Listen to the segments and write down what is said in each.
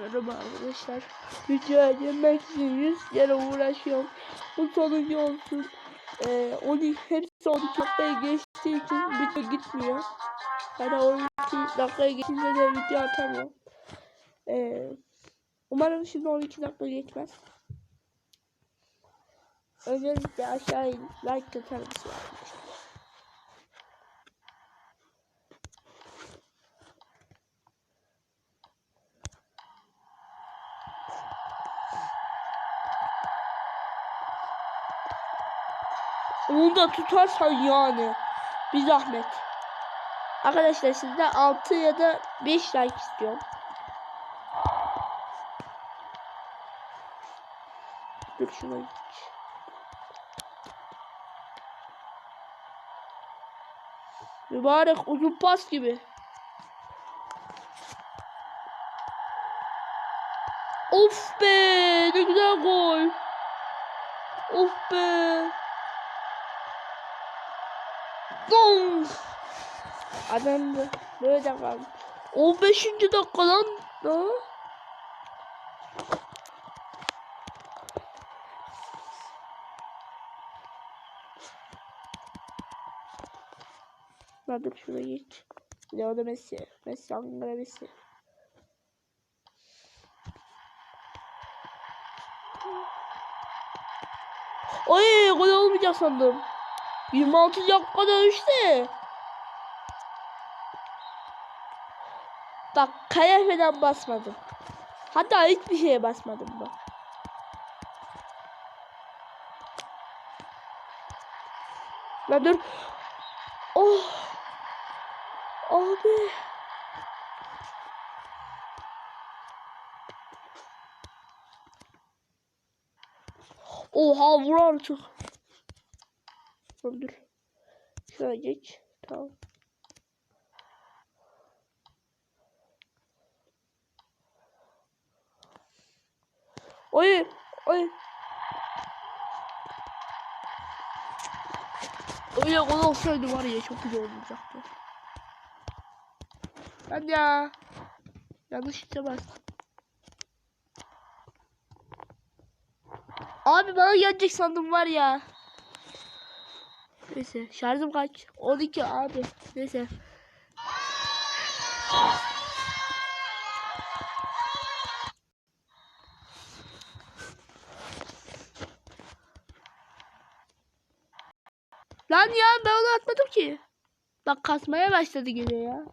uğraşmıyorum arkadaşlar. Video edinmek için 100 kere uğraşıyorum. Bu sonuncu olsun. Ee, 12, hepsi 12 dakikaya geçtiği için video gitmiyor. Yani 12 dakikaya geçince de video atamıyorum. Ee, umarım şimdi 12 dakika geçmez. Öncelikle aşağıya like atar mısın arkadaşlar? Onu da tutarsan yani. Bir zahmet. Arkadaşlar sizden 6 ya da 5 like istiyorum. Dur şuna geç. Mübarek uzun pas gibi. Of be ne güzel gol. Of be. Gol. Adam da böyle kaldı. 15. dakika lan. Ha? Dur şuna geç. Leo da Messi. Messi Ankara Messi. Oy gol olmayacak sandım. 26 dakikada işte. Bak kaya falan basmadım. Hatta hiçbir şeye basmadım bak. Lan dur. Oh. Abi. Oha vur artık. Dur. Şöyle geç. Tamam. Oy. Oy. Öyle gol olsaydı var ya çok güzel olacaktı. Ben ya. Yanlış bastım. Abi bana gelecek sandım var ya. Neyse şarjım kaç? 12 abi. Neyse. Lan ya ben onu atmadım ki. Bak kasmaya başladı gene ya.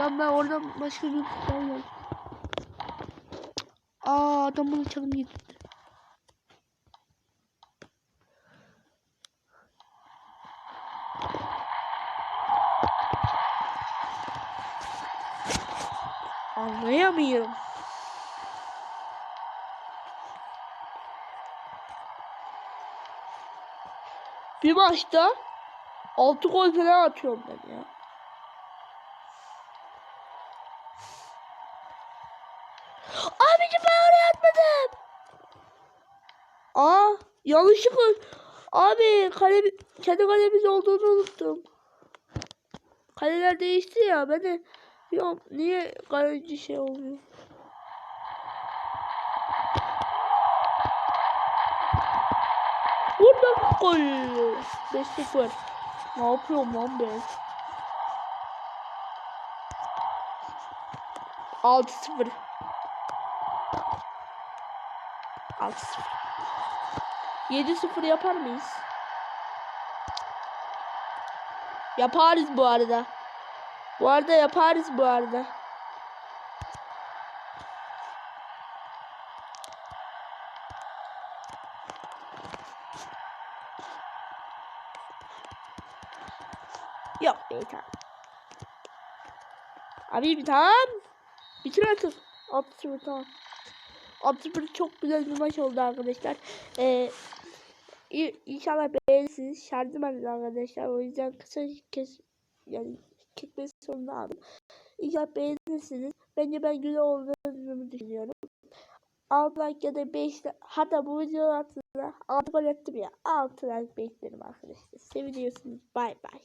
Lan ben oradan başka bir kutudan geldim. Aa adam bunu çalım getirdi. Anlayamıyorum. Bir maçta 6 gol falan atıyorum ben ya. Abicim ben oraya atmadım. Aa yanlışlıkla. Abi kale, kendi kalemiz olduğunu unuttum. Kaleler değişti ya. Ben de Yok niye kaleci şey oluyor? Burada gol. 5-0. Ne yapıyorum lan ben? 6-0. 6-0. 7-0 yapar mıyız? Yaparız bu arada. Bu arada yaparız bu arada. Yok be tamam. Abi bir tamam. Bitir artık. 60 tamam. 60 çok güzel bir maç oldu arkadaşlar. Ee, inşallah beğenirsiniz. Şarjım arkadaşlar. O yüzden kısa kes yani çekmesi sonunda aldım. İnşallah beğenirsiniz. Bence ben güzel olduğunu düşünüyorum. 6 like ya da 5 like hatta bu videonun altına 6 gol ya 6 like beklerim arkadaşlar. Seviliyorsunuz. Bay bay.